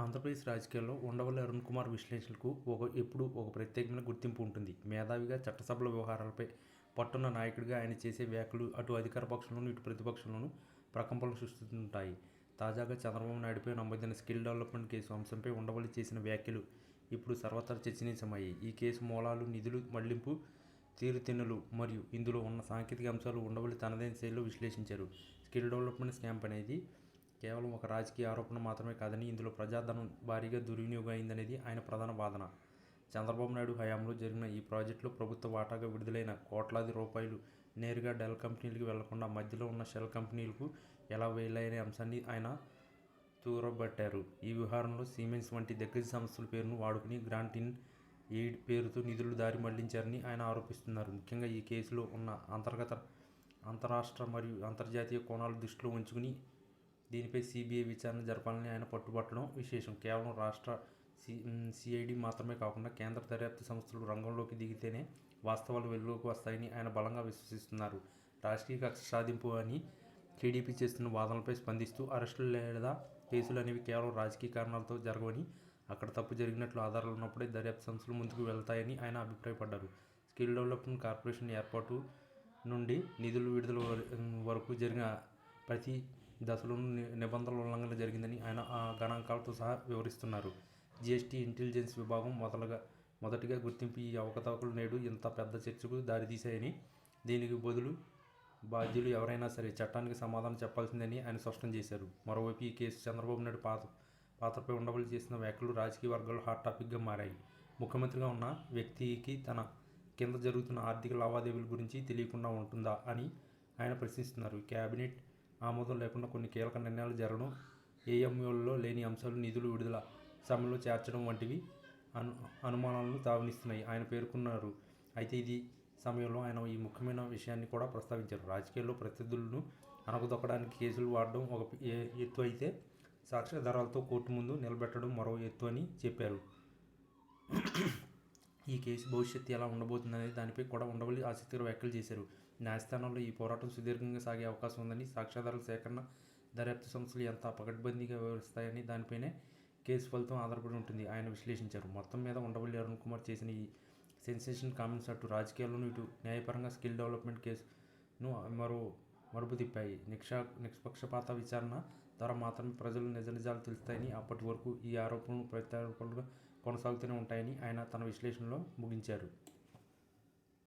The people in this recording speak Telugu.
ఆంధ్రప్రదేశ్ రాజకీయాల్లో ఉండవల్లి అరుణ్ కుమార్ విశ్లేషణకు ఒక ఎప్పుడూ ఒక ప్రత్యేకమైన గుర్తింపు ఉంటుంది. మేధావిగా చట్టసభల వ్యవహారాలపై పట్టున్న నాయకుడిగా ఆయన చేసే వ్యాఖ్యలు అటు అధికార పక్షంలోనూ ఇటు ప్రతిపక్షంలోనూ ప్రకంపనలు సృష్టిస్తుంటాయి. తాజాగా చంద్రబాబు నాయుడుపై నమోదైన స్కిల్ డెవలప్మెంట్ కేసు అంశంపై ఉండవల్లి చేసిన వ్యాఖ్యలు ఇప్పుడు సర్వత్రా చర్చనీయమయ్యాయి. ఈ కేసు మూలాలు నిధులు మళ్ళింపు తీరుతెన్నులు మరియు ఇందులో ఉన్న సాంకేతిక అంశాలు ఉండవల్లి తనదైన శైలిలో విశ్లేషించారు. స్కిల్ డెవలప్మెంట్ స్కామ్ అనేది కేవలం ఒక రాజకీయ ఆరోపణ మాత్రమే కాదని ఇందులో ప్రజాధనం భారీగా దుర్వినియోగం అయిందనేది ఆయన ప్రధాన వాదన. చంద్రబాబు నాయుడు హయాంలో జరిగిన ఈ ప్రాజెక్టులో ప్రభుత్వ వాటాగా విడుదలైన కోట్లాది రూపాయలు నేరుగా డెల్ కంపెనీలకు వెళ్ళకుండా మధ్యలో ఉన్న షెల్ కంపెనీలకు ఎలా వెళ్ళాయనే అంశాన్ని ఆయన తూరబట్టారు. ఈ వ్యవహారంలో సిమెంట్స్ వంటి దిగ్గజ సంస్థల పేరును వాడుకుని గ్రాంట్ ఇన్ ఎయిడ్ పేరుతో నిధులు దారి మళ్ళించారని ఆయన ఆరోపిస్తున్నారు. ముఖ్యంగా ఈ కేసులో ఉన్న అంతర్గత అంతరాష్ట్ర మరియు అంతర్జాతీయ కోణాలు దృష్టిలో ఉంచుకుని దీనిపై సిబిఐ విచారణ జరపాలని ఆయన పట్టుబట్టడం విశేషం. కేవలం రాష్ట్ర సి సిఐడి మాత్రమే కాకుండా కేంద్ర దర్యాప్తు సంస్థలు రంగంలోకి దిగితేనే వాస్తవాలు వెలుగులోకి వస్తాయని ఆయన బలంగా విశ్వసిస్తున్నారు. రాజకీయ కక్ష సాధింపు అని టీడీపీ చేస్తున్న వాదనలపై స్పందిస్తూ అరెస్టులు లేదా కేసులు అనేవి కేవలం రాజకీయ కారణాలతో జరగవని అక్కడ తప్పు జరిగినట్లు ఆధారాలు ఉన్నప్పుడే దర్యాప్తు సంస్థలు ముందుకు వెళ్తాయని ఆయన అభిప్రాయపడ్డారు. స్కిల్ డెవలప్మెంట్ కార్పొరేషన్ ఏర్పాటు నుండి నిధులు విడుదల వరకు జరిగిన ప్రతి దశలోనూ నిబంధనల ఉల్లంఘన జరిగిందని ఆయన ఆ గణాంకాలతో సహా వివరిస్తున్నారు. జీఎస్టీ ఇంటెలిజెన్స్ విభాగం మొదలుగా మొదటిగా గుర్తింపు ఈ అవకతవకలు నేడు ఇంత పెద్ద చర్చకు దారితీశాయని దీనికి బదులు బాధ్యులు ఎవరైనా సరే చట్టానికి సమాధానం చెప్పాల్సిందని ఆయన స్పష్టం చేశారు. మరోవైపు ఈ కేసు చంద్రబాబు నాయుడు పాత పాత్రపై ఉండవలు చేసిన వ్యాఖ్యలు రాజకీయ వర్గాల్లో హాట్ టాపిక్గా మారాయి. ముఖ్యమంత్రిగా ఉన్న వ్యక్తికి తన కింద జరుగుతున్న ఆర్థిక లావాదేవీల గురించి తెలియకుండా ఉంటుందా అని ఆయన ప్రశ్నిస్తున్నారు. కేబినెట్ ఆమోదం లేకుండా కొన్ని కీలక నిర్ణయాలు జరగడం ఏఎంయూలలో లేని అంశాలు నిధులు విడుదల సమయంలో చేర్చడం వంటివి అను అనుమానాలను తావనిస్తున్నాయి. ఆయన పేర్కొన్నారు. అయితే ఇది సమయంలో ఆయన ఈ ముఖ్యమైన విషయాన్ని కూడా ప్రస్తావించారు. రాజకీయాల్లో ప్రత్యర్థులను అణగదొక్కడానికి కేసులు వాడడం ఒక ఎత్తు అయితే సాక్ష్యాధారాలతో కోర్టు ముందు నిలబెట్టడం మరో ఎత్తు అని చెప్పారు. ఈ కేసు భవిష్యత్తు ఎలా ఉండబోతుందనే దానిపై కూడా ఉండవల్లి ఆసక్తికర వ్యాఖ్యలు చేశారు. న్యాయస్థానంలో ఈ పోరాటం సుదీర్ఘంగా సాగే అవకాశం ఉందని సాక్ష్యాధారాల సేకరణ దర్యాప్తు సంస్థలు ఎంత పకడ్బందీగా వ్యవహరిస్తాయని దానిపైనే కేసు ఫలితం ఆధారపడి ఉంటుంది. ఆయన విశ్లేషించారు. మొత్తం మీద ఉండవల్లి అరుణ్ కుమార్ చేసిన ఈ సెన్సేషన్ కామెంట్స్ అటు రాజకీయాల్లోనూ ఇటు న్యాయపరంగా స్కిల్ డెవలప్మెంట్ కేసును మరో మరుపు తిప్పాయి. నిక్షా నిష్పక్షపాత విచారణ ద్వారా మాత్రమే ప్రజలు నిజ నిజాలు తెలుస్తాయని అప్పటి వరకు ఈ ఆరోపణలు ప్రత్యారోపణలుగా కొనసాగుతూనే ఉంటాయని ఆయన తన విశ్లేషణలో ముగించారు.